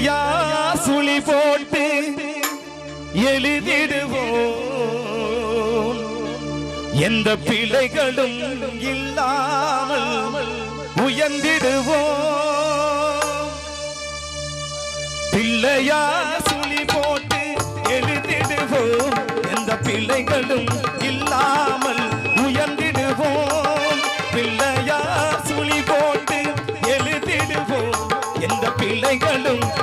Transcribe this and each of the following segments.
பிள்ளையா சுழி போட்டு எழுதிடுவோம். எந்த பிழைகளும் இல்லாமல் உயர்ந்திடுவோம். பிள்ளையா சுழி போட்டு எழுதிடுவோம். எந்த பிள்ளைகளும் இல்லாமல் உயர்ந்திடுவோம். பிள்ளையா சுழி போட்டு எழுதிடுவோம். எந்த பிள்ளைகளும்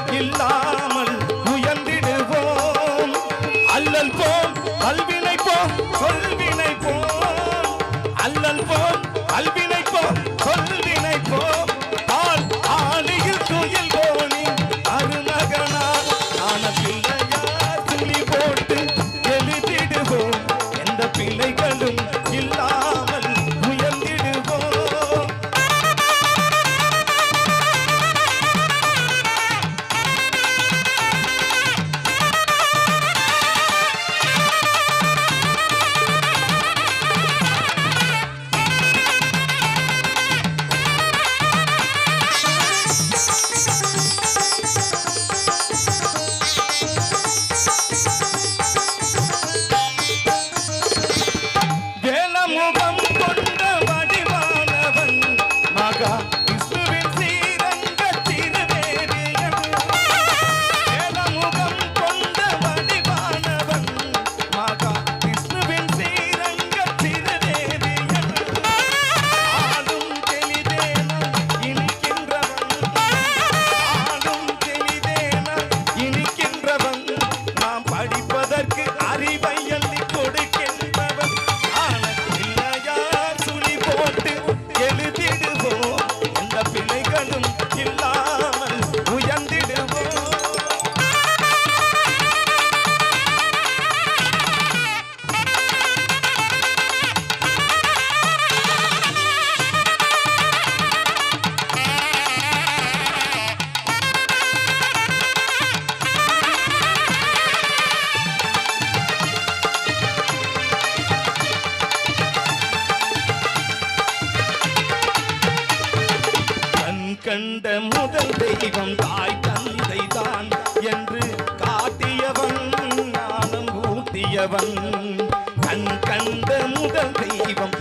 கண்ட முதல் தெய்வம் தாய் தந்தை தான் என்று காட்டியவன் ஞானம் ஊட்டியவன். கண் கண்ட முதல் தெய்வம்